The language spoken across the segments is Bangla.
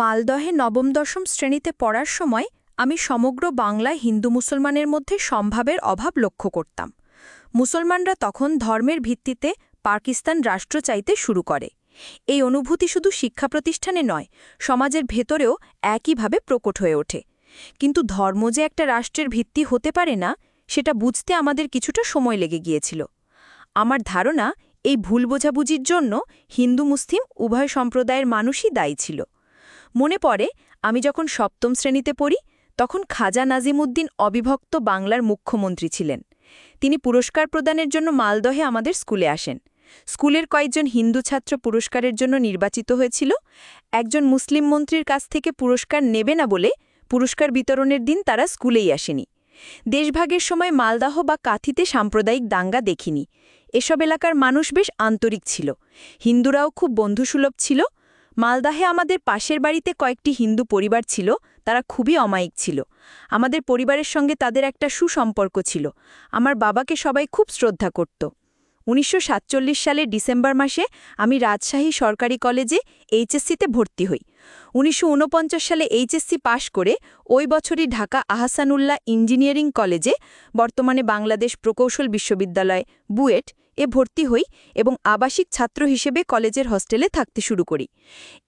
মালদহে নবম দশম শ্রেণীতে পড়ার সময় আমি সমগ্র বাংলায় হিন্দু মুসলমানের মধ্যে সম্ভাবের অভাব লক্ষ্য করতাম। মুসলমানরা তখন ধর্মের ভিত্তিতে পাকিস্তান রাষ্ট্র চাইতে শুরু করে। এই অনুভূতি শুধু শিক্ষা প্রতিষ্ঠানে নয়, সমাজের ভেতরেও একইভাবে প্রকট হয়ে ওঠে। কিন্তু ধর্ম যে একটা রাষ্ট্রের ভিত্তি হতে পারে না, সেটা বুঝতে আমাদের কিছুটা সময় লেগে গিয়েছিল। আমার ধারণা, এই ভুল বোঝাবুঝির জন্য হিন্দু মুসলিম উভয় সম্প্রদায়ের মানুষই দায়ী ছিল। মনে পড়ে, আমি যখন সপ্তম শ্রেণীতে পড়ি, তখন খাজা নাজিমুদ্দিন অবিভক্ত বাংলার মুখ্যমন্ত্রী ছিলেন। তিনি পুরস্কার প্রদানের জন্য মালদহে আমাদের স্কুলে আসেন। স্কুলের কয়েকজন হিন্দু ছাত্র পুরস্কারের জন্য নির্বাচিত হয়েছিল। একজন মুসলিম মন্ত্রীর কাছ থেকে পুরস্কার নেবে না বলে পুরস্কার বিতরণের দিন তারা স্কুলেই আসেনি। দেশভাগের সময় মালদাহ বা কাথিতে সাম্প্রদায়িক দাঙ্গা দেখিনি। এসব এলাকার মানুষ বেশ আন্তরিক ছিল। হিন্দুরাও খুব বন্ধুসুলভ ছিল মালদাহে আমাদের পাশের বাড়িতে কয়েকটি হিন্দু পরিবার ছিল, তারা খুবই অমায়িক ছিল। আমাদের পরিবারের সঙ্গে তাদের একটা সুসম্পর্ক ছিল। আমার বাবাকে সবাই খুব শ্রদ্ধা করত। উনিশশো সাতচল্লিশ সালের ডিসেম্বর মাসে আমি রাজশাহী সরকারি কলেজে এইচএসসিতে ভর্তি হই। উনিশশো ঊনপঞ্চাশ সালে এইচএসসি পাশ করে ওই বছরই ঢাকা আহসানুল্লাহ ইঞ্জিনিয়ারিং কলেজে, বর্তমানে বাংলাদেশ প্রকৌশল বিশ্ববিদ্যালয়, বুয়েট, এ ভর্তি হই এবং আবাসিক ছাত্র হিসেবে কলেজের হস্টেলে থাকতে শুরু করি।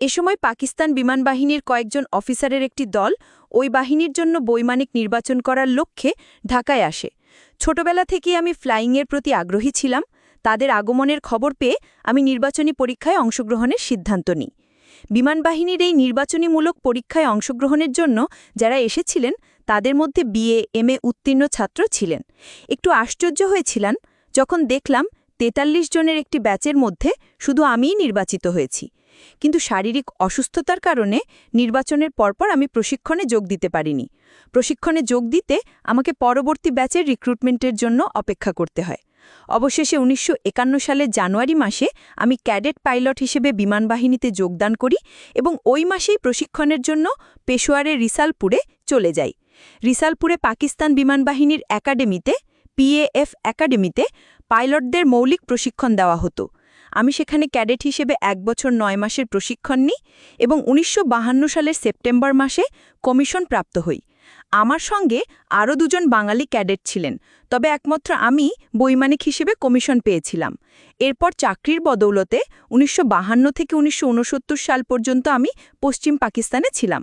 এ সময় পাকিস্তান বিমান বাহিনীর কয়েকজন অফিসারের একটি দল ওই বাহিনীর জন্য বৈমানিক নির্বাচন করার লক্ষ্যে ঢাকায় আসে। ছোটবেলা থেকেই আমি ফ্লাইংয়ের প্রতি আগ্রহী ছিলাম। তাদের আগমনের খবর পেয়ে আমি নির্বাচনী পরীক্ষায় অংশগ্রহণের সিদ্ধান্ত নিই। বিমানবাহিনীর এই নির্বাচনীমূলক পরীক্ষায় অংশগ্রহণের জন্য যারা এসেছিলেন, তাদের মধ্যে বিএ এম এ উত্তীর্ণ ছাত্র ছিলেন। একটু আশ্চর্য হয়েছিলেন যখন দেখলাম তেতাল্লিশ জনের একটি ব্যাচের মধ্যে শুধু আমিই নির্বাচিত হয়েছি। কিন্তু শারীরিক অসুস্থতার কারণে নির্বাচনের পরপর আমি প্রশিক্ষণে যোগ দিতে পারিনি। প্রশিক্ষণে যোগ দিতে আমাকে পরবর্তী ব্যাচের রিক্রুটমেন্টের জন্য অপেক্ষা করতে হয়। অবশেষে উনিশশো সালের জানুয়ারি মাসে আমি ক্যাডেট পাইলট হিসেবে বিমানবাহিনীতে যোগদান করি এবং ওই মাসেই প্রশিক্ষণের জন্য পেশোয়ারের রিসালপুরে চলে যাই। রিসালপুরে পাকিস্তান বিমানবাহিনীর একাডেমিতে পিএএফ একাডেমিতে পাইলটদের মৌলিক প্রশিক্ষণ দেওয়া হতো। আমি সেখানে ক্যাডেট হিসেবে এক বছর নয় মাসের প্রশিক্ষণ নিই এবং উনিশশো সালের সেপ্টেম্বর মাসে কমিশন প্রাপ্ত হই। আমার সঙ্গে আরও দুজন বাঙালি ক্যাডেট ছিলেন, তবে একমাত্র আমি বৈমানিক হিসেবে কমিশন পেয়েছিলাম। এরপর চাকরির বদৌলতে উনিশশো থেকে উনিশশো ঊনসত্তর সাল পর্যন্ত আমি পশ্চিম পাকিস্তানে ছিলাম।